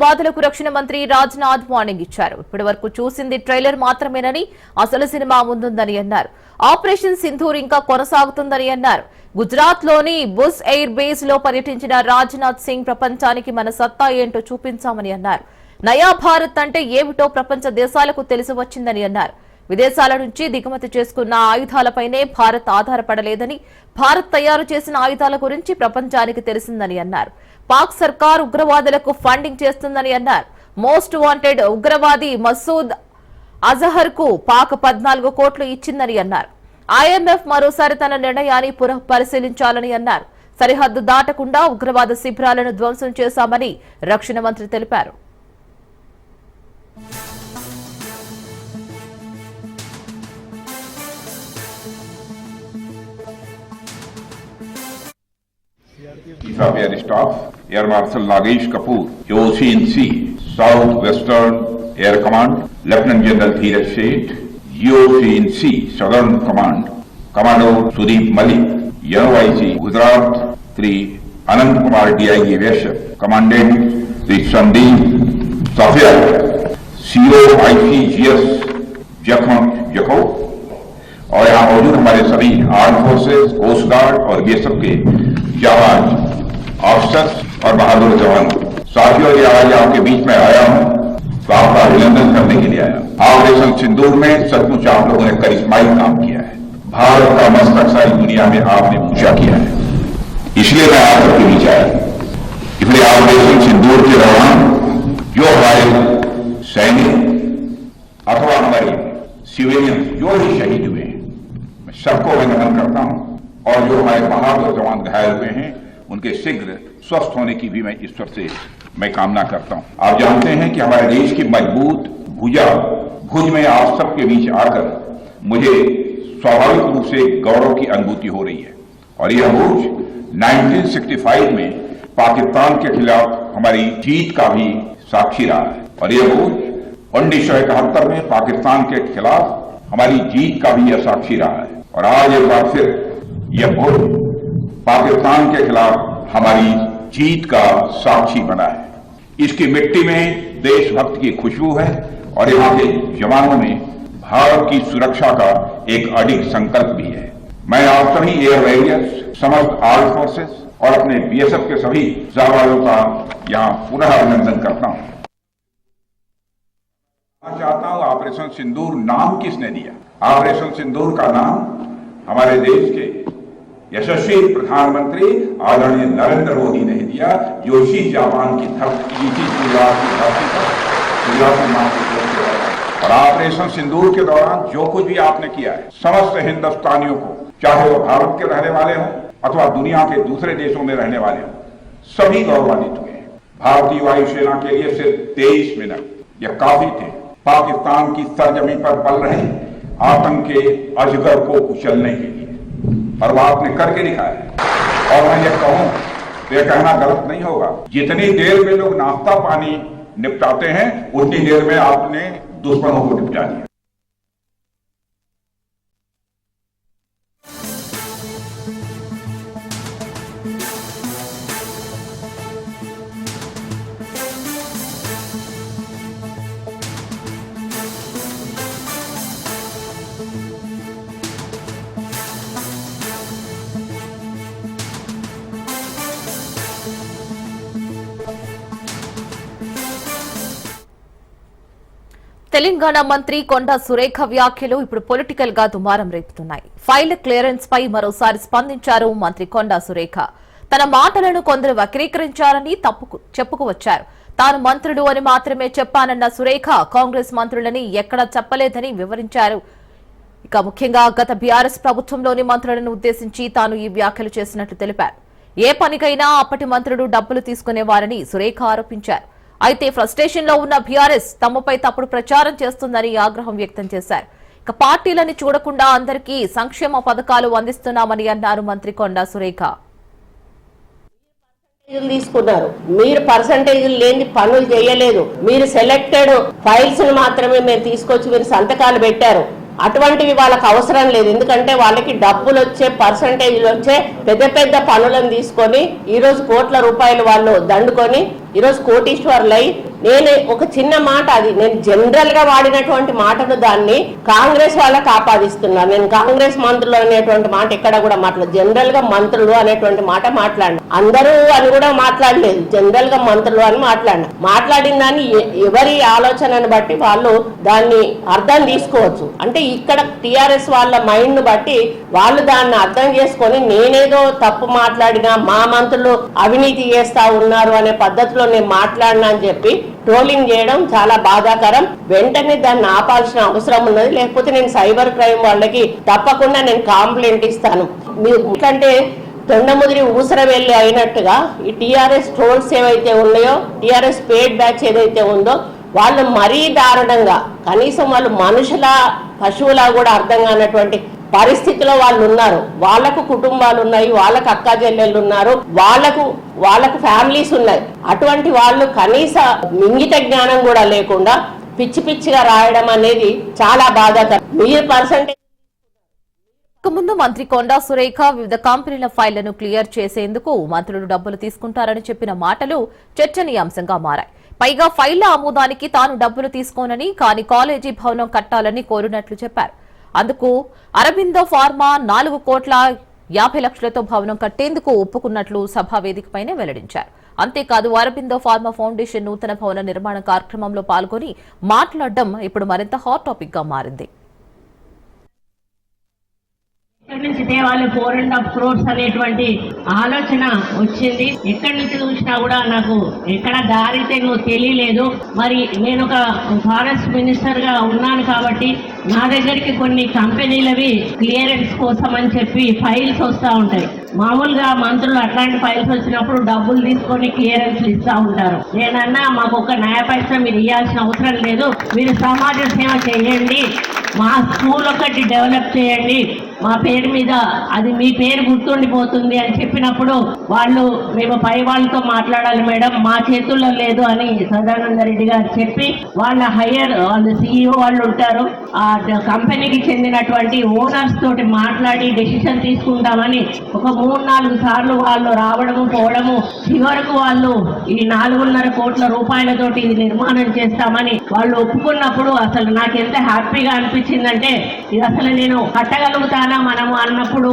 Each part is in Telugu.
బాధలకు రక్షణ మంత్రి రాజ్నాథ్ వార్నింగ్ ఇచ్చారు. ఇప్పటి వరకు చూసింది ట్రైలర్ మాత్రమేనని అసలు సినిమా ముందుందని అన్నారు. ఆపరేషన్ సింధూర్ ఇంకా కొనసాగుతుందని అన్నారు. గుజరాత్లోని బుస్ ఎయిర్ బేస్లో పర్యటించిన రాజ్నాథ్ సింగ్ ప్రపంచానికి మన సత్తా ఏంటో చూపించామని అన్నారు. నయా భారత్ అంటే ఏమిటో ప్రపంచ దేశాలకు తెలిసి వచ్చిందని అన్నారు. విదేశాల నుంచి దిగుమతి చేసుకున్న ఆయుధాలపైనే భారత్ ఆధారపడలేదని భారత్ తయారు చేసిన ఆయుధాల గురించి ప్రపంచానికి తెలిసిందని అన్నారు. పాక్ సర్కార్ ఉగ్రవాదులకు ఫండింగ్ చేస్తుందని అన్నారు. మోస్ట్ వాంటెడ్ ఉగ్రవాది మసూద్ అజహర్కు పాక్ పద్నాలుగు కోట్లు ఇచ్చిందని అన్నారు. ఐఎంఎఫ్ మరోసారి తన నిర్ణయాన్ని పునః పరిశీలించాలని అన్నారు. సరిహద్దు దాటకుండా ఉగ్రవాద శిబిరాలను ధ్వంసం చేశామని రక్షణ మంత్రి తెలిపారు. Chief air marshal Nagesh Kapoor जो सी south western air command lieutenant general Dhiraj Seth यूओसीएनसी southern command commando Sudeep Malik यनवाईसी Gujarat Shri Anant Kumar DIG वेशर commandant Shri Sandeep Safiya CO ICGS जखम जखो और यहाँ मौजूद हमारे सभी आर्म फोर्सेस कोस्ट गार्ड और ये के जवान ऑफिसर्स और बहादुर जवान साथियों, ये आज आपके बीच में आया हूँ। तो आपका अभिनंदन करने के लिए आया ऑपरेशन सिंदूर में सचमुच आप लोगों ने करिश्माई काम किया है। भारत का मस्तक सारी दुनिया में आपने ऊँचा किया है। इसलिए मैं आप सबके बीच आया स्वस्थ होने की भी मैं ईश्वर से मैं कामना करता हूँ। आप जानते हैं कि हमारे देश की मज़बूत भुजा, भुज में आप सबके बीच आकर मुझे स्वाभाविक रूप से गौरव की अनुभूति हो रही है। और यह भुज 1965 में पाकिस्तान के खिलाफ हमारी जीत का भी साक्षी रहा है। और यह भुज उन्नीस में पाकिस्तान के खिलाफ हमारी जीत का भी यह साक्षी रहा है। और आज एक बार फिर यह भुज पाकिस्तान के खिलाफ हमारी जीत का साक्षी बना है। इसकी मिट्टी में देशभक्त की खुशबू है और यहाँ के जवानों में भारत की सुरक्षा का एक अडिग संकल्प भी है। मैं आप सभी एयर वॉरियर्स समस्त आर्म फोर्सेस और अपने बीएसएफ के सभी जाबाजों का यहाँ पुनः अभिनंदन करता हूँ। मैं चाहता हूँ ऑपरेशन सिंदूर नाम किसने दिया? ऑपरेशन सिंदूर का नाम हमारे देश के यशस्वी प्रधानमंत्री आदरणीय नरेंद्र मोदी ने दिया इसी जापान की धरती। और ऑपरेशन सिंदूर के दौरान जो कुछ भी आपने किया है, समस्त हिंदुस्तानियों को, चाहे वो भारत के रहने वाले हों अथवा दुनिया के दूसरे देशों में रहने वाले हों, सभी गौरवान्वित हुए हैं। भारतीय वायुसेना के लिए सिर्फ़ तेईस मिनट। यह काफ़ी थे। पाकिस्तान की सरजमी पर पल रहे, आतंक के अजगर को कुचलने के लिए। और वो आपने करके दिखाया और मैं ये कहूँ तो ये कहना गलत नहीं होगा। जितनी देर में लोग नाश्ता पानी निपटाते हैं, उतनी देर में आपने दुश्मनों को निपटा दिया। తెలంగాణ మంత్రి కొండా సురేఖ వ్యాఖ్యలు ఇప్పుడు పొలిటికల్గా దుమారం రేపుతున్నాయి. ఫైల్ క్లియరెన్స్ పై మరోసారి స్పందించారు మంత్రి కొండా సురేఖ. తన మాటలను కొందరు వక్రీకరించారని తప్పుకు చెప్పుకువచ్చారు. తాను మంత్రుడు అని మాత్రమే చెప్పానన్న సురేఖ కాంగ్రెస్ మంత్రులని ఎక్కడా చెప్పలేదని వివరించారు. ఇక ముఖ్యంగా గత బీఆర్ఎస్ ప్రభుత్వంలోని మంత్రులను ఉద్దేశించి తాను ఈ వ్యాఖ్యలు చేసినట్లు తెలిపారు. ఏ పనికైనా అప్పటి మంత్రుడు డబ్బులు తీసుకునేవారని సురేఖ ఆరోపించారు. అయితే ఫ్రస్ట్రేషన్లో ఉన్న బీఆర్ఎస్ తమపై తప్పుడు ప్రచారం చేస్తుందని ఆగ్రహం వ్యక్తం చేశారు. ఇక పార్టీలని చూడకుండా అందరికీ సంక్షేమ పథకాలు అందిస్తున్నామని అన్నారు మంత్రి కొండా సురేఖ. తీసుకున్నారు. మీరు పర్సంటేజీలు లేని పనులు చేయలేదు. మీరు సెలెక్టెడ్ ఫైల్స్ మాత్రమే మీరు తీసుకొచ్చి మీరు సంతకాలు పెట్టారు. అటువంటివి వాళ్ళకి అవసరం లేదు. ఎందుకంటే వాళ్ళకి డబ్బులు వచ్చే పర్సంటేజ్లు వచ్చే పెద్ద పెద్ద పనులను తీసుకొని ఈ రోజు కోట్ల రూపాయలు వాళ్ళు దండుకొని ఈరోజు కోటీశ్వర్లై నేను ఒక చిన్న మాట అది. నేను జనరల్గా వాడినటువంటి మాటను దాన్ని కాంగ్రెస్ వాళ్ళకి ఆపాదిస్తున్నాను నేను కాంగ్రెస్ మంత్రులు అనేటువంటి మాట ఎక్కడ కూడా మాట్లాడు జనరల్గా మంత్రులు అనేటువంటి మాట మాట్లాడిన. అందరూ అని కూడా మాట్లాడలేదు. జనరల్గా మంత్రులు అని మాట్లాడిన. మాట్లాడిన దాన్ని ఎ- ఎవరి ఆలోచనను బట్టి వాళ్ళు దాన్ని అర్థం తీసుకోవచ్చు. అంటే ఇక్కడ టిఆర్ఎస్ వాళ్ళ మైండ్ను బట్టి వాళ్ళు దాన్ని అర్థం చేసుకొని నేనేదో తప్పు మాట్లాడినా మా మంత్రులు అవినీతి చేస్తా ఉన్నారు అనే పద్ధతిలో నేను మాట్లాడినా అని చెప్పి ట్రోలింగ్ చేయడం చాలా బాధాకరం. వెంటనే దాన్ని ఆపాల్సిన అవసరం ఉన్నది. లేకపోతే నేను సైబర్ క్రైమ్ వాళ్ళకి తప్పకుండా నేను కాంప్లైంట్ ఇస్తాను. మీరు ఎందుకంటే తొండముదిరి ఊసరవెల్లి వెళ్ళి అయినట్టుగా ఈ టిఆర్ఎస్ ట్రోల్స్ ఏవైతే ఉన్నాయో టిఆర్ఎస్ పేడ్ బ్యాచ్ ఏదైతే ఉందో వాళ్ళు మరీ దారుణంగా కనీసం వాళ్ళు మనుషుల పశువులా కూడా అర్థం కానటువంటి పరిస్థితిలో వాళ్ళు ఉన్నారు వాళ్ళకు కుటుంబాలు ఉన్నాయి వాళ్ళకు అక్క చెల్లెళ్ళు ఉన్నారు వాళ్ళకు వాళ్ళకు ఫ్యామిలీస్ ఉన్నాయి. అటువంటి వాళ్ళు కనీస మింగిత జ్ఞానం కూడా లేకుండా పిచ్చి పిచ్చిగా రాయడం అనేది చాలా బాధాకరం. మీరు పర్సంటేజ్ ముందు మంత్రి కొండా సురేఖ వివిధ కంపెనీల ఫైళ్ళను క్లియర్ చేసేందుకు మంత్రులు డబ్బులు తీసుకుంటారని చెప్పిన మాటలు చర్చనీయాంశంగా మారాయి. పైగా ఫైళ్ళ ఆమోదానికి తాను డబ్బులు తీసుకోనని కానీ కాలేజీ భవనం కట్టాలని కోరినట్లు చెప్పారు. అందుకు అరబిందో ఫార్మా నాలుగు కోట్ల యాభై లక్షలతో భవనం కట్టేందుకు ఒప్పుకున్నట్లు సభా వేదికపైనే వెల్లడించారు. అంతేకాదు అరబిందో ఫార్మా ఫౌండేషన్ నూతన భవన నిర్మాణ కార్యక్రమంలో పాల్గొని మాట్లాడడం ఇప్పుడు మరింత హాట్ టాపిక్గా మారింది. ఎక్కడి నుంచి తేవాలి ఫోర్ అండ్ హాఫ్ క్రోర్స్ అనేటువంటి ఆలోచన వచ్చింది. ఎక్కడి నుంచి చూసినా కూడా నాకు ఎక్కడ దారితే నువ్వు తెలియలేదు. మరి నేను ఒక ఫారెస్ట్ మినిస్టర్గా ఉన్నాను కాబట్టి నా దగ్గరికి కొన్ని కంపెనీలవి క్లియరెన్స్ కోసం అని చెప్పి ఫైల్స్ వస్తూ ఉంటాయి. మామూలుగా మంత్రులు అట్లాంటి ఫైల్స్ వచ్చినప్పుడు డబ్బులు తీసుకొని క్లియరెన్స్ ఇస్తూ ఉంటారు. నేనన్నా మాకు ఒక న్యాయ పైసా మీరు ఇవ్వాల్సిన అవసరం లేదు. మీరు సమాజ సేవ చేయండి. మా స్కూల్ ఒకటి డెవలప్ చేయండి. మా పేరు మీద అది మీ పేరు గుర్తుండిపోతుంది అని చెప్పినప్పుడు వాళ్ళు మేము పై వాళ్ళతో మాట్లాడాలి మేడం మా చేతుల్లో లేదు అని సదానంద రెడ్డి గారు చెప్పి వాళ్ళ హయ్యర్ వాళ్ళ సిఇఓ వాళ్ళు ఉంటారు. ఆ కంపెనీకి చెందినటువంటి ఓనర్స్ తోటి మాట్లాడి డెసిషన్ తీసుకుంటామని ఒక మూడు నాలుగు సార్లు వాళ్ళు రావడము పోవడము చివరకు వాళ్ళు ఈ నాలుగున్నర కోట్ల రూపాయలతోటి ఇది నిర్మాణం చేస్తామని వాళ్ళు ఒప్పుకున్నప్పుడు అసలు నాకు ఎంత హ్యాపీగా అనిపించిందంటే ఇది అసలు నేను కట్టగలుగుతాను మనము అన్నప్పుడు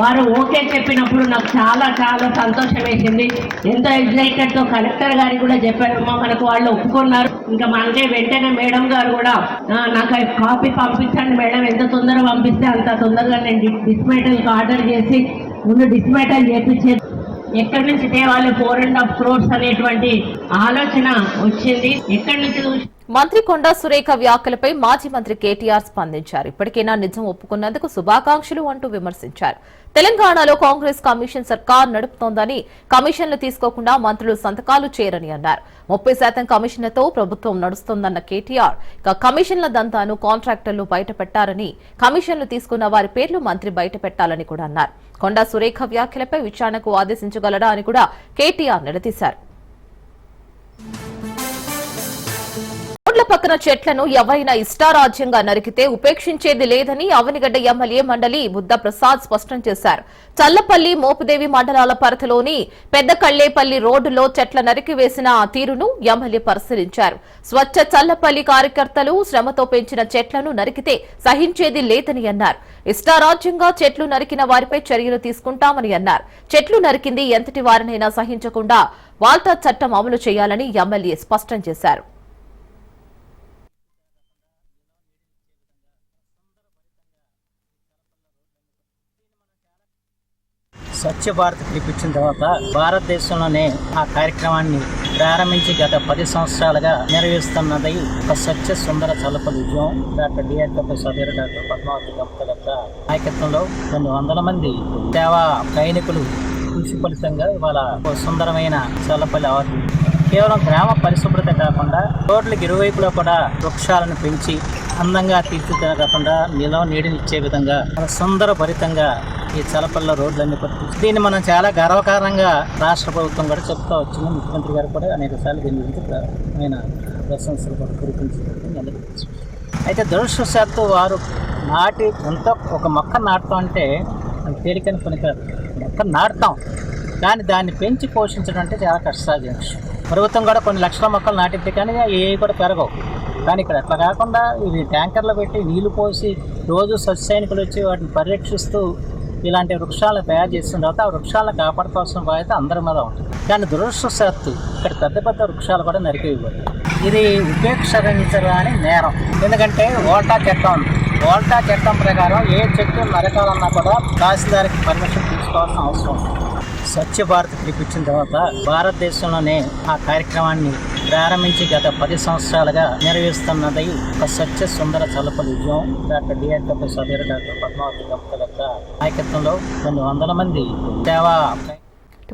వారు ఓకే చెప్పినప్పుడు నాకు చాలా చాలా సంతోషం వేసింది ఎంతో ఎగ్జైటెడ్తో కలెక్టర్ గారికి కూడా చెప్పారమ్మా మనకు వాళ్ళు ఒప్పుకున్నారు. ఇంకా మనకే వెంటనే మేడం గారు కూడా నాకు కాపీ పంపించండి మేడం ఎంత తొందరగా పంపిస్తే అంత తొందరగా నేను డిస్మేటల్కి ఆర్డర్ చేసి ముందు డిస్మేటల్ చేపించేది. ఎక్కడి నుంచి తేవాలి ఫోర్ అండ్ హాఫ్ క్రోర్స్ అనేటువంటి ఆలోచన వచ్చింది. ఎక్కడి నుంచి మంత్రి కొండా సురేఖ వ్యాఖ్యలపై మాజీ మంత్రి కేటీఆర్ స్పందించారు. ఇప్పటికైనా నిజం ఒప్పుకున్నందుకు శుభాకాంక్షలు అంటూ విమర్శించారు. తెలంగాణలో కాంగ్రెస్ కమిషన్ సర్కార్ నడుపుతోందని కమిషన్లు తీసుకోకుండా మంత్రులు సంతకాలు చేయరని అన్నారు. ముప్పై శాతం కమిషన్లతో ప్రభుత్వం నడుస్తోందన్న కేటీఆర్ ఇక కమిషన్ల దంతాను కాంట్రాక్టర్లు బయటపెట్టారని కమిషన్లు తీసుకున్న వారి పేర్లు మంత్రి బయటపెట్టాలని కూడా అన్నారు. కొండా సురేఖ వ్యాఖ్యలపై విచారణకు ఆదేశించగలడా అని కూడా కేటీఆర్ నిలదీశారు. రోడ్ల పక్కన చెట్లను ఎవరైనా ఇష్టారాజ్యంగా నరికితే ఉపేక్షించేది లేదని అవనిగడ్డ ఎమ్మెల్యే మండలి బుద్ధప్రసాద్ స్పష్టం చేశారు. చల్లపల్లి మోపుదేవి మండలాల పరిధిలోని పెద్ద కళ్ళేపల్లి రోడ్డులో చెట్ల నరికివేసిన తీరును ఎమ్మెల్యే పరిశీలించారు. స్వచ్ఛ చల్లపల్లి కార్యకర్తలు శ్రమతో పెంచిన చెట్లను నరికితే సహించేది లేదని అన్నారు. ఇష్టారాజ్యంగా చెట్లు నరికిన వారిపై చర్యలు తీసుకుంటామని అన్నారు. చెట్లు నరికింది ఎంతటి వారినైనా సహించకుండా వాల్తా చట్టం అమలు చేయాలని ఎమ్మెల్యే స్పష్టం చేశారు. స్వచ్ఛ భారత్ పిలిపించిన తర్వాత భారతదేశంలోనే ఆ కార్యక్రమాన్ని ప్రారంభించి గత పది సంవత్సరాలుగా నిర్వహిస్తున్నది ఒక స్వచ్ఛ సుందర చలపల ఉద్యమం. డాక్టర్ డిఆర్కే సభ్యులు డాక్టర్ పద్మావతి దంపతుల యొక్క నాయకత్వంలో కొన్ని వందల మంది సేవా సైనికులు కృషి ఫలితంగా ఇవాళ సుందరమైన చల్లపల్లి అవార్డు కేవలం గ్రామ పరిశుభ్రత కాకుండా రోడ్లకు ఇరువైపులా కూడా వృక్షాలను పెంచి అందంగా తీర్చిదిద్దే కాకుండా నిలవ నీడనిచ్చే విధంగా చాలా సుందర భరితంగా ఈ చలపల్ల రోడ్లన్నీ పట్టించి దీన్ని మనం చాలా గర్వకారణంగా రాష్ట్ర ప్రభుత్వం కూడా చెప్తా వచ్చింది. ముఖ్యమంత్రి గారు కూడా అనేక సార్లు దీని గురించి ఆయన ప్రశంసలు కూడా కురిపించారు అయితే దురదృష్టవశాత్తు వారు నాటి ఎంత ఒక మొక్క నాటుతాం అంటే అది తేలికని పని కాదు మొక్క నాటుతాం కానీ దాన్ని పెంచి పోషించడం అంటే చాలా కష్టసాధ్యం. విషయం ప్రభుత్వం కూడా కొన్ని లక్షల మొక్కలు నాటిద్ది కానీ ఏవి కూడా పెరగవు. కానీ ఇక్కడ అట్లా కాకుండా ఇవి ట్యాంకర్లు పెట్టి నీళ్ళు పోసి రోజు సత్సైనికులు వచ్చి వాటిని పరిరక్షిస్తూ ఇలాంటి వృక్షాలను తయారు చేసిన తర్వాత ఆ వృక్షాలను కాపాడుకోవాల్సిన బాధ్యత అందరి మీద ఉంటుంది. కానీ దురదృష్టవశాత్తు ఇక్కడ పెద్ద పెద్ద వృక్షాలు కూడా నరికేయబడి ఇది ఉపేక్షించరాని నేరం. ఎందుకంటే ఓల్టా చట్టం ఉంది. ఓల్టా చట్టం ప్రకారం ఏ చెట్టు నరకాలన్నా కూడా తహసీల్దార్కి పర్మిషన్ తీసుకోవాల్సిన అవసరం ఉంది. స్వచ్ఛ భారత్ పిలిపించిన తర్వాత భారతదేశంలోనే ఆ కార్యక్రమాన్ని ప్రారంభించి గత పది సంవత్సరాలుగా నిర్వహిస్తున్నది ఒక స్వచ్ఛ సుందర చలపల విజయం డాక్టర్ డిఆర్కే సభ్యులు డాక్టర్ పద్మావతి దంపతుల యొక్క నాయకత్వంలో కొన్ని వందల మంది సేవా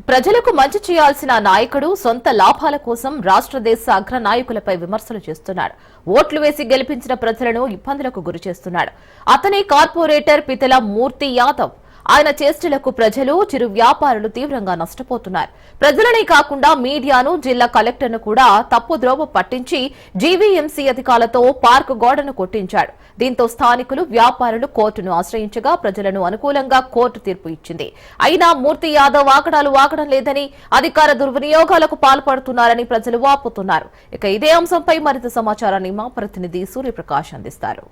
ప్రజలకు మంచి చేయాల్సిన నాయకుడు సొంత లాభాల కోసం రాష్ట్ర దేశ అగ్ర నాయకులపై విమర్శలు చేస్తున్నాడు. ఓట్లు వేసి గెలిపించిన ప్రజలను ఇబ్బందులకు గురి చేస్తున్నాడు. అతనే కార్పొరేటర్ పితల మూర్తి యాదవ్. ఆయన చేష్టలకు ప్రజలు చిరు వ్యాపారులు తీవ్రంగా నష్టపోతున్నారు. ప్రజలనే కాకుండా మీడియాను జిల్లా కలెక్టర్ను కూడా తప్పుద్రోవ పట్టించి జీవీఎంసీ అధికారులతో పార్క్ గోడను కొట్టించాడు. దీంతో స్థానికులు వ్యాపారులు కోర్టును ఆశ్రయించగా ప్రజలను అనుకూలంగా కోర్టు తీర్పు ఇచ్చింది. అయినా మూర్తి యాదవ్ ఆకడాలు వాగడం లేదని అధికార దుర్వినియోగాలకు పాల్పడుతున్నారని ప్రజలు వాపోతున్నారు. ఇక ఇదే అంశంపై మరింత సమాచారాన్ని మా ప్రతినిధి సూర్యప్రకాష్ అందిస్తారు.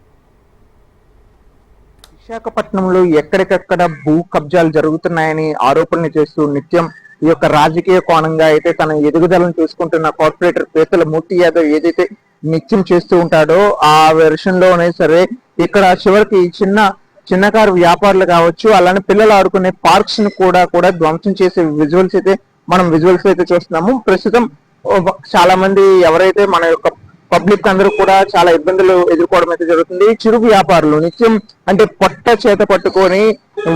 విశాఖపట్నంలో ఎక్కడికక్కడ భూ కబ్జాలు జరుగుతున్నాయని ఆరోపణలు చేస్తూ నిత్యం ఈ యొక్క రాజకీయ కోణంగా అయితే తన ఎదుగుదలను చూసుకుంటున్న కార్పొరేటర్ పేతల మూర్తి యాదవ్ ఏదైతే నిత్యం చేస్తూ ఉంటాడో ఆ వెర్షన్లోనే సరే ఇక్కడ చివరికి ఈ చిన్న చిన్నకారు వ్యాపారులు కావచ్చు అలానే పిల్లలు ఆడుకునే పార్క్స్ను కూడా కూడా ధ్వంసం చేసే విజువల్స్ అయితే మనం విజువల్స్ అయితే చూస్తున్నాము. ప్రస్తుతం చాలా మంది ఎవరైతే మన యొక్క పబ్లిక్ అందరూ కూడా చాలా ఇబ్బందులు ఎదుర్కోవడం అయితే జరుగుతుంది. చిరు వ్యాపారులు నిత్యం అంటే పొట్ట చేత పట్టుకొని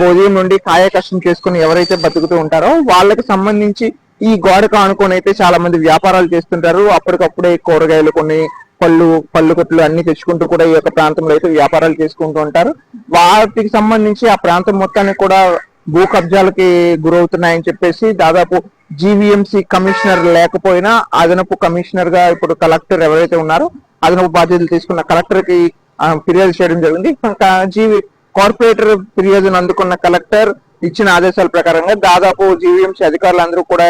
ఉదయం నుండి కాయ కష్టం చేసుకుని ఎవరైతే బతుకుతూ ఉంటారో వాళ్ళకి సంబంధించి ఈ గోడకు ఆనుకొని అయితే చాలా మంది వ్యాపారాలు చేస్తుంటారు. అప్పటికప్పుడే కూరగాయలు కొన్ని పళ్ళు పళ్ళు కొట్లు అన్ని తెచ్చుకుంటూ కూడా ఈ యొక్క ప్రాంతంలో అయితే వ్యాపారాలు చేసుకుంటూ ఉంటారు. వాటికి సంబంధించి ఆ ప్రాంతం మొత్తానికి కూడా భూ కబ్జాలకి గురవుతున్నాయని చెప్పేసి దాదాపు జీవీఎంసీ కమిషనర్ లేకపోయినా అదనపు కమిషనర్గా ఇప్పుడు కలెక్టర్ ఎవరైతే ఉన్నారో అదనపు బాధ్యతలు తీసుకున్న కలెక్టర్కి ఫిర్యాదు చేయడం జరిగింది. జీవి కార్పొరేటర్ ఫిర్యాదును అందుకున్న కలెక్టర్ ఇచ్చిన ఆదేశాల ప్రకారంగా దాదాపు జీవీఎంసీ అధికారులందరూ కూడా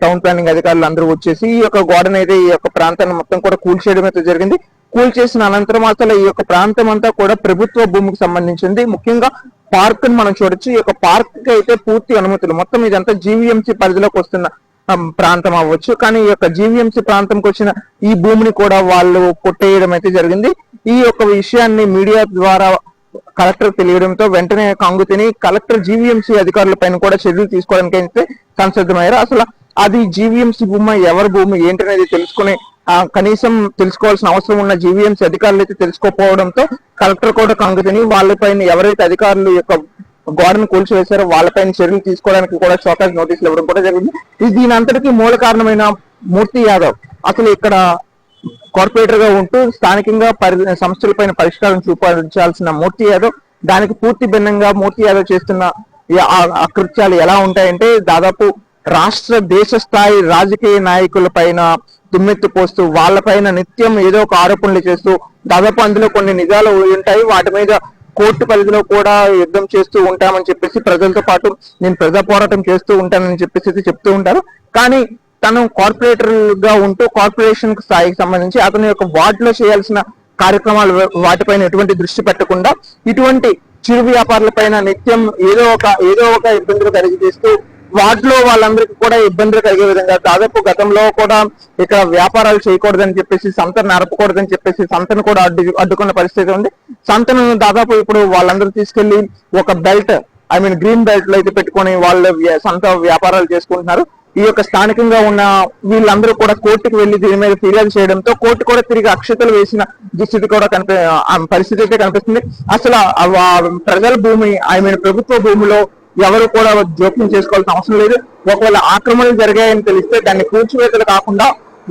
టౌన్ ప్లానింగ్ అధికారులు అందరూ వచ్చేసి ఈ యొక్క గోడను అయితే ఈ యొక్క ప్రాంతాన్ని మొత్తం కూడా కూల్చేయడం అయితే జరిగింది. కూల్ చేసిన అనంతరం అసలు ఈ యొక్క ప్రాంతం అంతా కూడా ప్రభుత్వ భూమికి సంబంధించింది. ముఖ్యంగా పార్క్ని మనం చూడొచ్చు. ఈ యొక్క పార్క్కి అయితే పూర్తి అనుమతులు. మొత్తం ఇదంతా జీవీఎంసీ పరిధిలోకి వస్తున్న ప్రాంతం అవ్వచ్చు. కానీ ఈ యొక్క జీవీఎంసీ ప్రాంతంకి వచ్చిన ఈ భూమిని కూడా వాళ్ళు కొట్టేయడం అయితే జరిగింది. ఈ యొక్క విషయాన్ని మీడియా ద్వారా కలెక్టర్ తెలియడంతో వెంటనే కంగు తిని కలెక్టర్ జీవీఎంసీ అధికారుల పైన కూడా చర్యలు తీసుకోవడానికి అయితే సంసిద్ధమయ్యారు. అసలు అది జీవీఎంసీ భూమి ఎవరి భూమి ఏంటనేది తెలుసుకుని కనీసం తెలుసుకోవాల్సిన అవసరం ఉన్న జీవీఎంసీ అధికారులు అయితే తెలుసుకోకపోవడంతో కలెక్టర్ కూడా కంగుతిని వాళ్ళపైన ఎవరైతే అధికారులు యొక్క గోడను కూల్చివేశారో వాళ్ళపైన చర్యలు తీసుకోవడానికి కూడా షోకాజ్ నోటీసులు ఇవ్వడం కూడా జరిగింది. ఇది దీని అంతటికీ మూల కారణమైన మూర్తి యాదవ్ అసలు ఇక్కడ కార్పొరేటర్గా ఉంటూ స్థానికంగా పరి సమస్యలపైన పరిష్కారం చూపించాల్సిన మూర్తి యాదవ్ దానికి పూర్తి భిన్నంగా మూర్తి యాదవ్ చేస్తున్న అకృత్యాలు ఎలా ఉంటాయంటే దాదాపు రాష్ట్ర దేశ స్థాయి రాజకీయ నాయకుల పైన దుమ్మెత్తి పోస్తూ వాళ్ళపైన నిత్యం ఏదో ఒక ఆరోపణలు చేస్తూ దాదాపు అందులో కొన్ని నిజాలు ఉంటాయి. వాటి మీద కోర్టు పరిధిలో కూడా యుద్ధం చేస్తూ ఉంటామని చెప్పేసి ప్రజలతో పాటు నేను ప్రజా పోరాటం చేస్తూ ఉంటానని చెప్పేసి చెప్తూ ఉంటారు. కానీ తను కార్పొరేటర్గా ఉంటూ కార్పొరేషన్ స్థాయికి సంబంధించి అతని యొక్క వార్డులో చేయాల్సిన కార్యక్రమాలు వాటిపైన ఎటువంటి దృష్టి పెట్టకుండా ఇటువంటి చిరు వ్యాపారుల పైన నిత్యం ఏదో ఒక ఏదో ఒక ఇబ్బందులు తెలియజేస్తూ వాటిలో వాళ్ళందరికీ కూడా ఇబ్బందులు కలిగే విధంగా దాదాపు గతంలో కూడా ఇక్కడ వ్యాపారాలు చేయకూడదని చెప్పేసి సంతను నడపకూడదని చెప్పేసి సంతను కూడా అడ్డు అడ్డుకున్న పరిస్థితి ఉంది. సంతను దాదాపు ఇప్పుడు వాళ్ళందరూ తీసుకెళ్ళి ఒక బెల్ట్ ఐ మీన్ గ్రీన్ బెల్ట్లో అయితే పెట్టుకొని వాళ్ళ వ్య- సొంత వ్యాపారాలు చేసుకుంటున్నారు. ఈ యొక్క స్థానికంగా ఉన్న వీళ్ళందరూ కూడా కోర్టుకు వెళ్ళి దీని మీద ఫిర్యాదు చేయడంతో కోర్టు కూడా తిరిగి అక్షతలు వేసిన దుస్థితి కూడా కనిపి ఆ పరిస్థితి అయితే కనిపిస్తుంది. అసలు ప్రజల భూమి ఐ మీన్ ప్రభుత్వ భూమిలో ఎవరు కూడా జోక్యం చేసుకోవాల్సిన అవసరం లేదు. ఒకవేళ ఆక్రమణలు జరిగాయని తెలిస్తే దాన్ని కూల్చివేతలు కాకుండా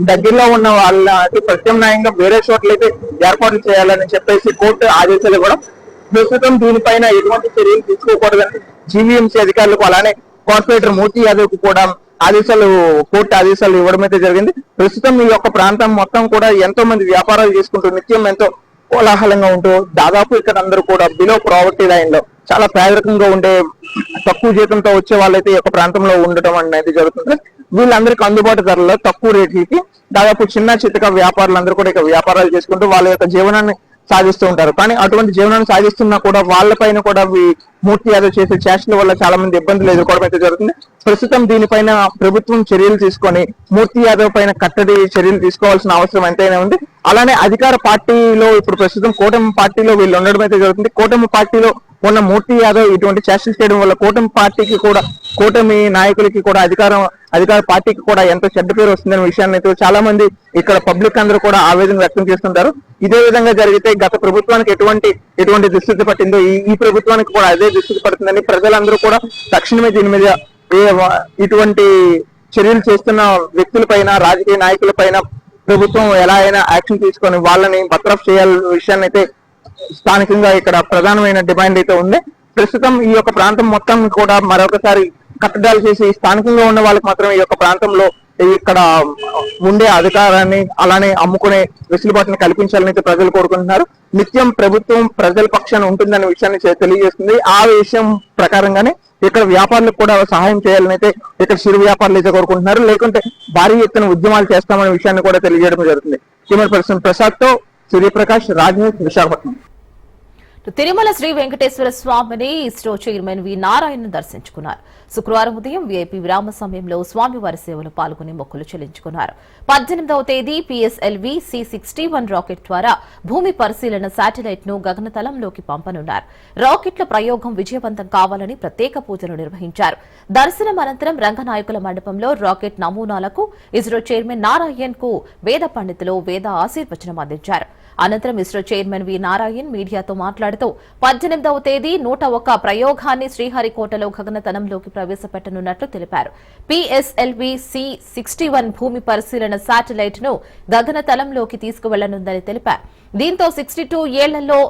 దగ్గరలో ఉన్న వాళ్ళకి ప్రత్యామ్నాయంగా వేరే చోట్ల అయితే ఏర్పాట్లు చేయాలని చెప్పేసి కోర్టు ఆదేశాలు కూడా ప్రస్తుతం దీనిపైన ఎటువంటి చర్యలు తీసుకోకూడదని జీవీఎంసీ అధికారులకు అలానే కార్పొరేటర్ మూర్తి యాదవ్కు కూడా ఆదేశాలు కోర్టు ఆదేశాలు ఇవ్వడం అయితే జరిగింది. ప్రస్తుతం ఈ యొక్క ప్రాంతం మొత్తం కూడా ఎంతో మంది వ్యాపారాలు చేసుకుంటూ నిత్యం ఎంతో కోలాహలంగా ఉంటూ దాదాపు ఇక్కడ అందరూ కూడా బిలో ప్రావర్టీ లైన్లో చాలా పేదరికంగా ఉండే తక్కువ జీతంతో వచ్చే వాళ్ళైతే ఈ యొక్క ప్రాంతంలో ఉండటం అనేది జరుగుతుంది. వీళ్ళందరికీ అందుబాటు ధరలో తక్కువ రేట్లకి దాదాపు చిన్న చిత్తక వ్యాపారులందరూ కూడా ఇక వ్యాపారాలు చేసుకుంటూ వాళ్ళ యొక్క జీవనాన్ని సాగిస్తూ ఉంటారు. కానీ అటువంటి జీవనాన్ని సాగిస్తున్నా కూడా వాళ్ళపైన కూడా మూర్తి యాదవ్ చేసే చేష్టల వల్ల చాలా మంది ఇబ్బందులు ఎదుర్కోవడం అయితే జరుగుతుంది. ప్రస్తుతం దీనిపైన ప్రభుత్వం చర్యలు తీసుకొని మూర్తి యాదవ్ పైన కట్టడి చర్యలు తీసుకోవాల్సిన అవసరం ఎంతైనా ఉంది. అలానే అధికార పార్టీలో ఇప్పుడు ప్రస్తుతం కూటమి పార్టీలో వీళ్ళు ఉండడం అయితే జరుగుతుంది. కూటమి పార్టీలో ఉన్న మూర్తి యాదవ్ ఇటువంటి చేష్టలు చేయడం వల్ల కూటమి పార్టీకి కూడా కూటమి నాయకులకి కూడా అధికారం అధికార పార్టీకి కూడా ఎంత చెడ్డ పేరు వస్తుందనే విషయాన్ని అయితే చాలా మంది ఇక్కడ పబ్లిక్ అందరూ కూడా ఆవేదన వ్యక్తం చేస్తుంటారు. ఇదే విధంగా జరిగితే గత ప్రభుత్వానికి ఎటువంటి ఎటువంటి దుస్థితి పట్టిందో ఈ ఈ ప్రభుత్వానికి కూడా అదే దుస్థితి పడుతుందని ప్రజలందరూ కూడా తక్షణమే దీని మీద ఇటువంటి చర్యలు చేస్తున్న వ్యక్తులపైన రాజకీయ నాయకులపైన ప్రభుత్వం ఎలా అయినా యాక్షన్ తీసుకొని వాళ్ళని బర్తరఫ్ చేయాలనే విషయాన్ని అయితే స్థానికంగా ఇక్కడ ప్రధానమైన డిమాండ్ అయితే ఉంది. ప్రస్తుతం ఈ యొక్క ప్రాంతం మొత్తం కూడా మరొకసారి కట్టడాలు చేసి స్థానికంగా ఉన్న వాళ్ళకి మాత్రం ఈ యొక్క ప్రాంతంలో ఇక్కడ ఉండే అధికారాన్ని అలానే అమ్ముకునే వెసులుబాటుని కల్పించాలని అయితే ప్రజలు కోరుకుంటున్నారు. నిత్యం ప్రభుత్వం ప్రజల పక్షాన ఉంటుందనే విషయాన్ని తెలియజేస్తుంది. ఆ విషయం ప్రకారంగానే ఇక్కడ వ్యాపారులకు కూడా సహాయం చేయాలని అయితే ఇక్కడ చిరు వ్యాపారులు అయితే కోరుకుంటున్నారు. లేకుంటే భారీ ఎత్తున ఉద్యమాలు చేస్తామనే విషయాన్ని కూడా తెలియజేయడం జరుగుతుంది. కెమెరా పర్సన్ ప్రసాద్తో సూర్యప్రకాష్ రాజ్మూత్ విశాఖపట్నం. తిరుమల శ్రీ వెంకటేశ్వర స్వామిని ఇస్రో చైర్మన్ వి. నారాయణ దర్శించుకున్నారు. శుక్రవారం ఉదయం వీఐపీ విరామ సమయంలో స్వామివారి సేవలు పాల్గొని మొక్కులు చెల్లించుకున్నారు. పద్దెనిమిదవ తేదీ PSLV C sixty one rocket ద్వారా భూమి పరిశీలన శాటిలైట్ను గగనతలంలోకి పంపనున్నారు. రాకెట్ల ప్రయోగం విజయవంతం కావాలని ప్రత్యేక పూజలు నిర్వహించారు. దర్శనం అనంతరం రంగనాయకుల మండపంలో రాకెట్ నమూనాలకు ఇస్రో చైర్మన్ నారాయణ్కు వేద పండితులు వేద ఆశీర్వచనం అందించారు. అనంతరం ఇస్రో చైర్మన్ వి నారాయణ్ మీడియాతో మాట్లాడుతూ పద్దెనిమిదవ తేదీ నూట ఒక్క ప్రయోగాన్ని శ్రీహరికోటలో గగనతలంలోకి ప్రవేశపెట్టనున్నట్లు తెలిపారు. పిఎస్ఎల్వి సి సిక్స్టీ వన్ భూమి పరిశీలన శాటిలైట్ను గగనతలంలోకి తీసుకువెళ్ళనుందని తెలిపారు. దీంతో సిక్స్టీ టూ ఏళ్ళలో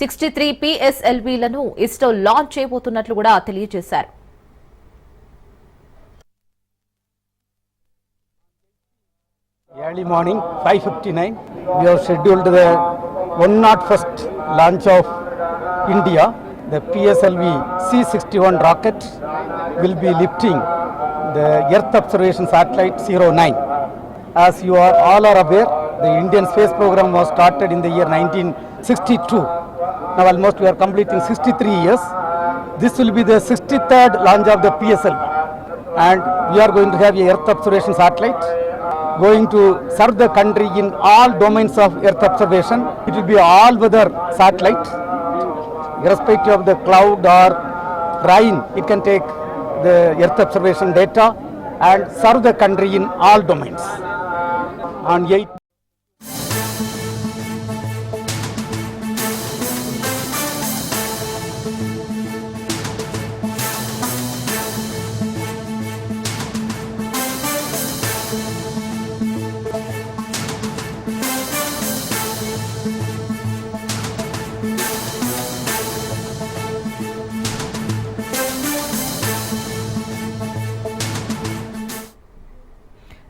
సిక్స్టీ త్రీ పిఎస్ఎల్వీలను ఇస్రో లాంచ్ చేయబోతున్నట్లు కూడా తెలియజేశారు. Early morning, 5:59, we have scheduled the 101st launch of India. The PSLV C-61 rocket will be lifting the Earth Observation Satellite 09. As you are all are aware, the Indian space program was started in the year 1962. Now almost we are completing 63 years. This will be the 63rd launch of the PSLV. And we are going to have a Earth Observation Satellite going to serve the country in all domains of earth observation. It will be all weather satellite, irrespective of the cloud or rain, it can take the earth observation data and serve the country in all domains. On 8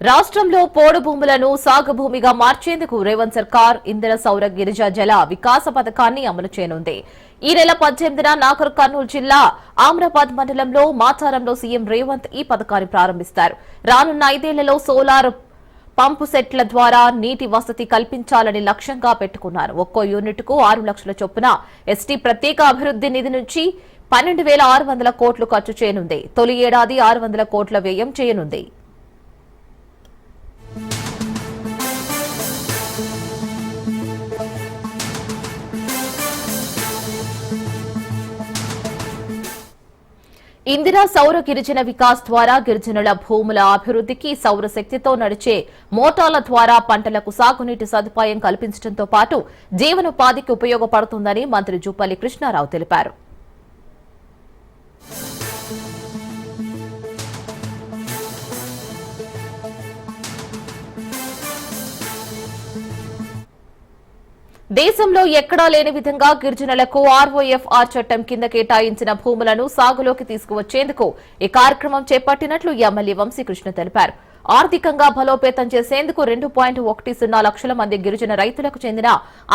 రాష్ట్రంలో పోడు భూములను సాగు భూమిగా మార్చేందుకు రేవంత్ సర్కార్ ఇందిర సౌర గిరిజ జల వికాస పథకాన్ని అమలు చేయనుంది. ఈ నెల పద్దెనిమిదిన నాగర్ కర్నూలు జిల్లా ఆమ్రాబాద్ మండలంలో మాచారంలో సీఎం రేవంత్ ఈ పథకాన్ని ప్రారంభిస్తారు. రానున్న ఐదేళ్ళలో సోలార్ పంపు సెట్ల ద్వారా నీటి వసతి కల్పించాలని లక్ష్యంగా పెట్టుకున్నారు. ఒక్కో యూనిట్కు ఆరు లక్షల చొప్పున ఎస్టీ ప్రత్యేక అభివృద్ది నిధి నుంచి పన్నెండు వేల ఆరు వందల కోట్లు ఖర్చు చేయనుంది. తొలి ఏడాది ఆరు వందల కోట్ల వ్యయం చేయనుంది. ఇందిరా సౌర గిరిజన వికాస్ ద్వారా గిరిజనుల భూముల అభివృద్ధికి సౌర శక్తితో నడిచే మోటార్ల ద్వారా పంటలకు సాగునీటి సదుపాయం కల్పించడంతో పాటు జీవనోపాధికి ఉపయోగపడుతుందని మంత్రి జూపల్లి కృష్ణారావు తెలిపారు. దేశంలో ఎక్కడా లేని విధంగా గిరిజనులకు ఆర్ఓఎఫ్ఆర్ చట్టం కింద కేటాయించిన భూములను సాగులోకి తీసుకువచ్చేందుకు ఈ కార్యక్రమం చేపట్టినట్లు ఎమ్మెల్యే వంశీకృష్ణ తెలిపారు. ఆర్థికంగా బలోపేతం చేసేందుకు రెండు పాయింట్ ఒకటి సున్నా లక్షల మంది గిరిజన రైతులకు చెందిన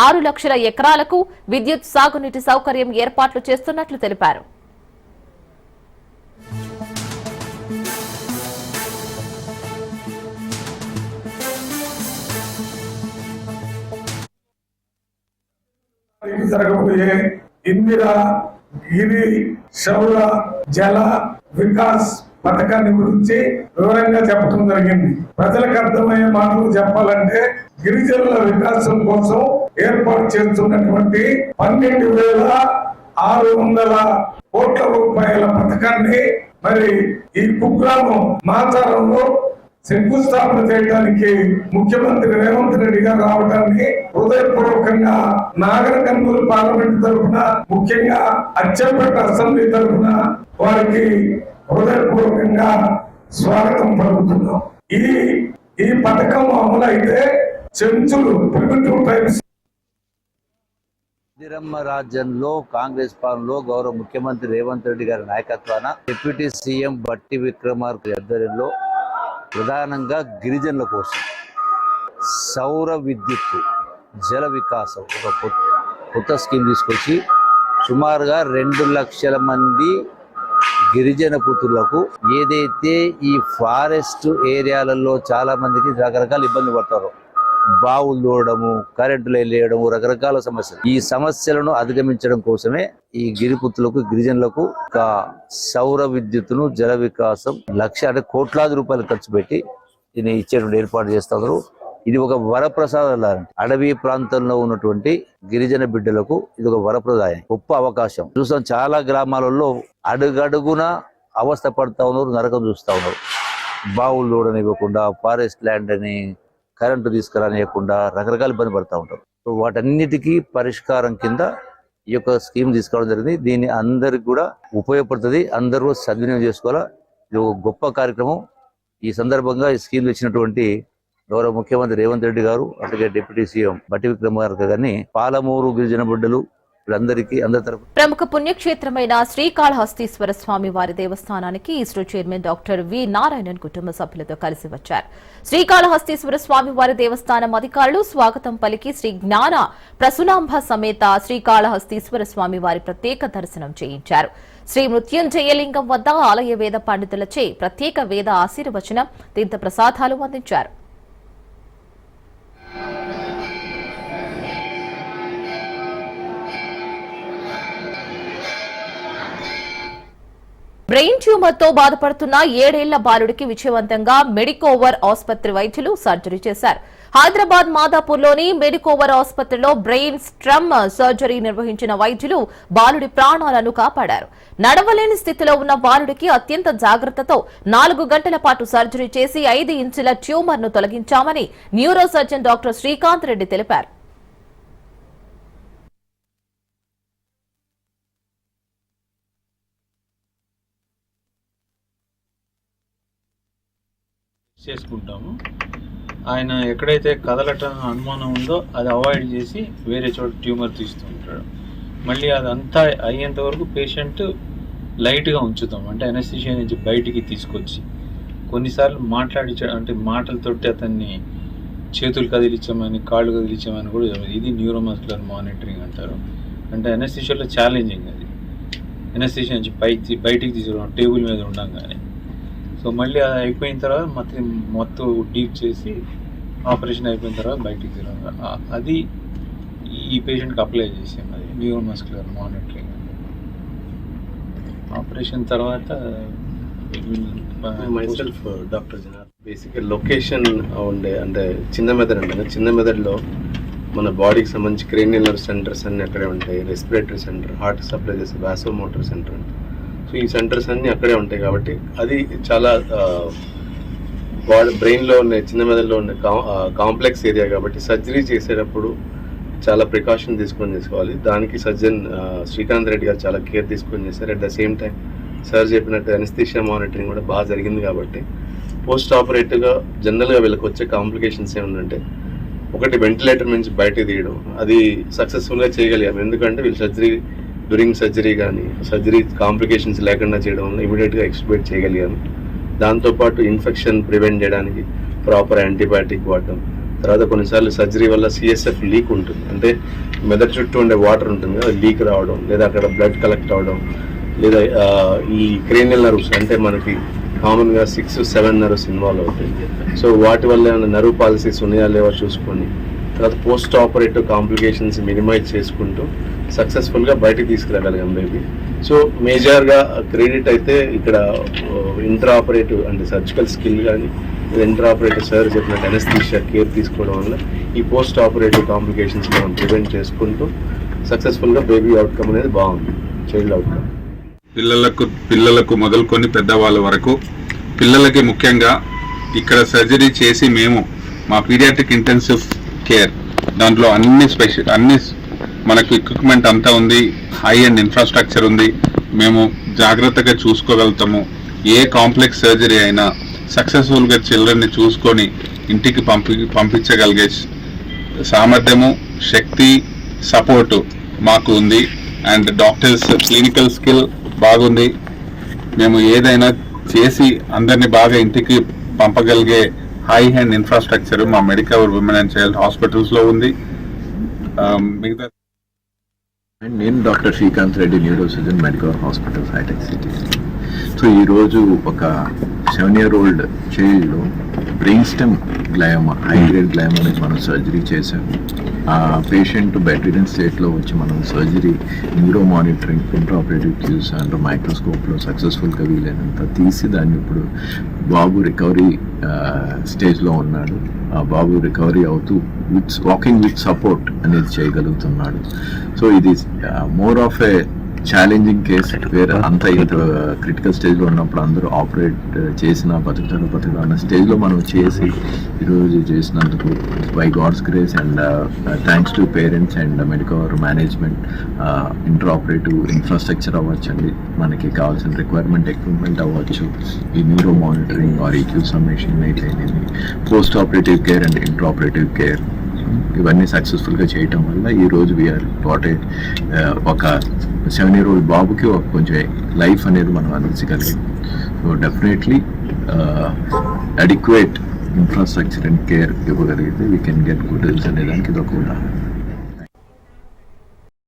ఆరు లక్షల ఎకరాలకు విద్యుత్ సాగునీటి సౌకర్యం ఏర్పాట్లు చేస్తున్నట్లు తెలిపారు. జరగబోయే ఇందిరా గిరి శౌర జల వికాస్ పథకాన్ని గురించి వివరంగా చెప్పడం జరిగింది. ప్రజలకు అర్థమయ్యే మాటలు చెప్పాలంటే గిరిజనుల వికాసం కోసం ఏర్పాటు చేస్తున్నటువంటి పన్నెండు వేల ఆరు వందల కోట్ల రూపాయల పథకాన్ని మరి ఈ కుగ్రామం మాచారంలో శంకుస్థాపన చేయడానికి ముఖ్యమంత్రి రేవంత్ రెడ్డి గారు రావడాన్ని హృదయపూర్వకంగా నాగర కర్నూలు పార్లమెంట్ తరఫున ముఖ్యంగా అచ్చంపేట అసెంబ్లీ తరఫున వారికి హృదయపూర్వకంగా స్వాగతం పలుకుతున్నాం. ఈ ఈ పథకం అమలైతే చెంచులు ప్రిమిటివ్ టైప్స్. ఇందిరమ్మ రాజ్యంలో కాంగ్రెస్ పాలనలో గౌరవ ముఖ్యమంత్రి రేవంత్ రెడ్డి గారి నాయకత్వాన డిప్యూటీ సీఎం బట్టి విక్రమార్క ఆధ్వర్యంలో ప్రధానంగా గిరిజనుల కోసం. సౌర విద్యుత్ జల వికాసం ఒక కొత్త కొత్త స్కీమ్ తీసుకొచ్చి సుమారుగా రెండు లక్షల మంది గిరిజన పుత్రులకు ఏదైతే ఈ ఫారెస్ట్ ఏరియాలలో చాలా మందికి రకరకాల ఇబ్బంది పడతారు బావులు దూడము కరెంటు లేయడము రకరకాల సమస్యలు. ఈ సమస్యలను అధిగమించడం కోసమే ఈ గిరిపుత్రులకు గిరిజనులకు ఒక సౌర విద్యుత్తును జల వికాసం లక్ష అంటే కోట్లాది రూపాయలు ఖర్చు పెట్టి దీన్ని ఇచ్చేటువంటి ఏర్పాటు చేస్తా ఉన్నారు. ఇది ఒక వరప్రసాదం లాంటి అడవి ప్రాంతంలో ఉన్నటువంటి గిరిజన బిడ్డలకు ఇది ఒక వరప్రదాయం గొప్ప అవకాశం. చూసాం చాలా గ్రామాలలో అడుగడుగున అవస్థ పడతా ఉన్నారు నరకం చూస్తా ఉన్నారు. బావులు చూడనివ్వకుండా ఫారెస్ట్ ల్యాండ్ అని కరెంటు తీసుకురానియకుండా రకరకాల ఇబ్బంది పడుతూ ఉంటారు. సో వాటన్నిటికీ పరిష్కారం కింద ఈ యొక్క స్కీమ్ తీసుకోవడం జరిగింది. దీన్ని అందరికి కూడా ఉపయోగపడుతుంది. అందరూ సద్వినియోగం చేసుకోవాలా? ఇది ఒక గొప్ప కార్యక్రమం. ఈ సందర్భంగా ఈ స్కీమ్ ఇచ్చినటువంటి గౌరవ ముఖ్యమంత్రి రేవంత్ రెడ్డి గారు అలాగే డిప్యూటీ సీఎం బట్టి విక్రమార్క గారిని పాలమూరు గిరిజన బిడ్డలు వీళ్ళందరికీ అందరి తరపు ప్రముఖ పుణ్యక్షేత్రమైన శ్రీకాళహస్తీశ్వర స్వామి వారి దేవస్థానానికి ISRO chairman doctor V Narayanan కుటుంబ సభ్యులతో కలిసి వచ్చారు. శ్రీకాళహస్తీశ్వర స్వామి వారి దేవస్థానం అధికారులు స్వాగతం పలికి శ్రీ జ్ఞాన ప్రసులాంబ సమేత శ్రీకాళహస్తీశ్వర స్వామి వారి ప్రత్యేక దర్శనం చేయించారు. శ్రీ మృత్యుంజయలింగం వద్ద ఆలయ వేద పండితులచే ప్రత్యేక వేద ఆశీర్వచనం తీర్థ ప్రసాదాలు అందించారు. బ్రెయిన్ ట్యూమర్తో బాధపడుతున్న ఏడేళ్ళ బాలుడికి విజయవంతంగా మెడికోవర్ ఆసుపత్రి వైద్యులు సర్జరీ చేశారు. హైదరాబాద్ మాదాపూర్లోని మెడికోవర్ ఆసుపత్రిలో బ్రెయిన్ స్ట్రమ్ సర్జరీ నిర్వహించిన వైద్యులు బాలుడి ప్రాణాలను కాపాడారు. నడవలేని స్థితిలో ఉన్న బాలుడికి అత్యంత జాగ్రత్తతో నాలుగు గంటల పాటు సర్జరీ చేసి ఐదు ఇంచుల ట్యూమర్ను తొలగించామని neuro surgeon doctor Srikanth Reddy తెలిపారు. చేసుకుంటాము. ఆయన ఎక్కడైతే కదలటం అనుమానం ఉందో అది అవాయిడ్ చేసి వేరే చోట ట్యూమర్ తీస్తూ ఉంటాడు మళ్ళీ అది అంతా అయ్యేంత వరకు పేషెంట్ లైట్గా ఉంచుతాం. అంటే అనస్థిషియా నుంచి బయటికి తీసుకొచ్చి కొన్నిసార్లు మాట్లాడించడం అంటే మాటలతోటి అతన్ని చేతులు కదిలించామని కాళ్ళు కదిలించామని కూడా ఇది న్యూరోమస్కులర్ మానిటరింగ్ అంటారు. అంటే ఎనస్థిషియాలో ఛాలెంజింగ్ అది. ఎనస్థిషియా నుంచి పైకి బయటికి తీసుకురావడం టేబుల్ మీద ఉండంగానే. సో మళ్ళీ అది అయిపోయిన తర్వాత మొత్తం మొత్తం డీప్ చేసి ఆపరేషన్ అయిపోయిన తర్వాత బయటికి తీరాలి అది ఈ పేషెంట్కి అప్లై చేసాం అది న్యూరోమస్కులర్ మానిటరింగ్ ఆపరేషన్ తర్వాత మైసెల్ఫ్ డాక్టర్ జనార్ బేసిక్గా లొకేషన్ ఉండే అంటే చిన్న మెదడు అండి చిన్న మెదడులో మన బాడీకి సంబంధించి క్రేనియల్ సెంటర్స్ అన్నీ అక్కడే ఉంటాయి. రెస్పిరేటరీ సెంటర్ హార్ట్ సప్లై చేసే వాసో మోటార్ సెంటర్ ఉంటాయి ఈ సెంటర్స్ అన్ని అక్కడే ఉంటాయి కాబట్టి అది చాలా వాళ్ళ బ్రెయిన్లో ఉండే చిన్న మెదడులో ఉండే కాంప్లెక్స్ ఏరియా కాబట్టి సర్జరీ చేసేటప్పుడు చాలా ప్రికాషన్ తీసుకొని చేసుకోవాలి. దానికి సర్జన్ శ్రీకాంత్ రెడ్డి గారు చాలా కేర్ తీసుకొని చేశారు. At the same time sir చెప్పినట్టు అనస్థిషియా మానిటరింగ్ కూడా బాగా జరిగింది కాబట్టి పోస్ట్ ఆపరేటివ్గా జనరల్గా వీళ్ళకి వచ్చే కాంప్లికేషన్స్ ఏముందంటే ఒకటి వెంటిలేటర్ నుంచి బయటకు తీయడం. అది సక్సెస్ఫుల్గా చేయగలిగాం ఎందుకంటే వీళ్ళు సర్జరీ డ్యూరింగ్ సర్జరీ కానీ సర్జరీ కాంప్లికేషన్స్ లేకుండా చేయడం వల్ల ఇమీడియట్గా ఎక్స్పెక్ట్ చేయగలిగాను. దాంతోపాటు ఇన్ఫెక్షన్ ప్రివెంట్ చేయడానికి ప్రాపర్ యాంటీబయాటిక్ వాడటం తర్వాత కొన్నిసార్లు సర్జరీ వల్ల సిఎస్ఎఫ్ లీక్ ఉంటుంది. అంటే మెదడు చుట్టూ ఉండే వాటర్ ఉంటుంది కదా లీక్ రావడం లేదా అక్కడ బ్లడ్ కలెక్ట్ అవడం లేదా ఈ క్రేనియల్ నర్వ్స్ అంటే మనకి కామన్గా సిక్స్ సెవెన్ నర్వ్స్ ఇన్వాల్వ్ అవుతాయి. సో వాటి వల్ల ఏమైనా నర్వ్ పాలసీస్ ఉన్నాయా లేవా చూసుకొని తర్వాత పోస్ట్ ఆపరేటివ్ కాంప్లికేషన్స్ మినిమైజ్ చేసుకుంటూ సక్సెస్ఫుల్గా బయటికి తీసుకురాగలిగాం బేబీ సో మేజర్గా క్రెడిట్ అయితే ఇక్కడ uh, ఇంట్రా ఆపరేటివ్ అంటే సర్జికల్ స్కిల్ కానీ ఇంట్రా ఆపరేటివ్ సార్ చెప్పినట్టు ఎనస్థీషియా కేర్ తీసుకోవడం వల్ల ఈ పోస్ట్ ఆపరేటివ్ కాంప్లికేషన్స్ మనం ప్రివెంట్ చేసుకుంటూ సక్సెస్ఫుల్గా బేబీ అవుట్కమ్ అనేది బాగుంది చైల్డ్ అవుట్కమ్ పిల్లలకు పిల్లలకు మొదలుకొని పెద్దవాళ్ళ వరకు పిల్లలకి ముఖ్యంగా ఇక్కడ సర్జరీ చేసి మేము మా పీడియాట్రిక్ ఇంటెన్సివ్ కేర్ దాంట్లో అన్ని స్పెషల్ అన్ని మనకు ఎక్విప్మెంట్ అంతా ఉంది హై అండ్ ఇన్ఫ్రాస్ట్రక్చర్ ఉంది. మేము జాగ్రత్తగా చూసుకోగలుగుతాము. ఏ కాంప్లెక్స్ సర్జరీ అయినా సక్సెస్ఫుల్గా చిల్డ్రన్ని చూసుకొని ఇంటికి పంపి పంపించగలిగే సామర్థ్యము శక్తి సపోర్టు మాకు ఉంది. అండ్ డాక్టర్స్ క్లినికల్ స్కిల్ బాగుంది. మేము ఏదైనా చేసి అందరిని బాగా ఇంటికి పంపగలిగే హై హ్యాండ్ ఇన్ఫ్రాస్ట్రక్చర్ మా మెడికల్ ఉమెన్ అండ్ చైల్డ్ హాస్పిటల్స్లో ఉంది. Um, మిగతా I in Dr. Srikanth Reddy, neurosurgeon, Medical Hospital, High Tech City. So ఈరోజు ఒక seven year old child brain stem glioma high grade అనేది మనం సర్జరీ చేసాము ఆ పేషెంట్ బెడ్రిడెన్ స్టేట్లో వచ్చి మనం surgery neuro monitoring intraoperative cues and మైక్రోస్కోప్లో సక్సెస్ఫుల్గా వీలైనంత తీసి దాన్ని ఇప్పుడు బాబు రికవరీ స్టేజ్లో ఉన్నాడు. ఆ బాబు రికవరీ అవుతూ విత్ వాకింగ్ విత్ సపోర్ట్ అనేది చేయగలుగుతున్నాడు. సో ఇది more of a challenging case వేరే అంత ఇంత uh, క్రిటికల్ స్టేజ్లో ఉన్నప్పుడు అందరూ ఆపరేట్ uh, చేసిన బతుకుతారు బతుకు అన్న స్టేజ్లో మనం చేసి ఈరోజు చేసినందుకు by God's grace and thanks to parents and medical management inter operative infrastructure అవ్వచ్చండి మనకి కావాల్సిన రిక్వైర్మెంట్ ఎక్విప్మెంట్ అవ్వచ్చు. ఈ neuro monitoring or EQ summation అయితే post operative care and inter operative care ఇవన్నీ సక్సెస్ఫుల్గా చేయటం వల్ల ఈ రోజు వీఆర్ గాట్ uh, ఒక సెవెన్ ఇయర్ ఓల్డ్ బాబుకి ఒక కొంచెం లైఫ్ అనేది మనం అందించగలిగాం. So definitely adequate infrastructure and care ఇవ్వగలిగితే we can get good results అనేదానికి ఇది ఒక ఉదాహరణ.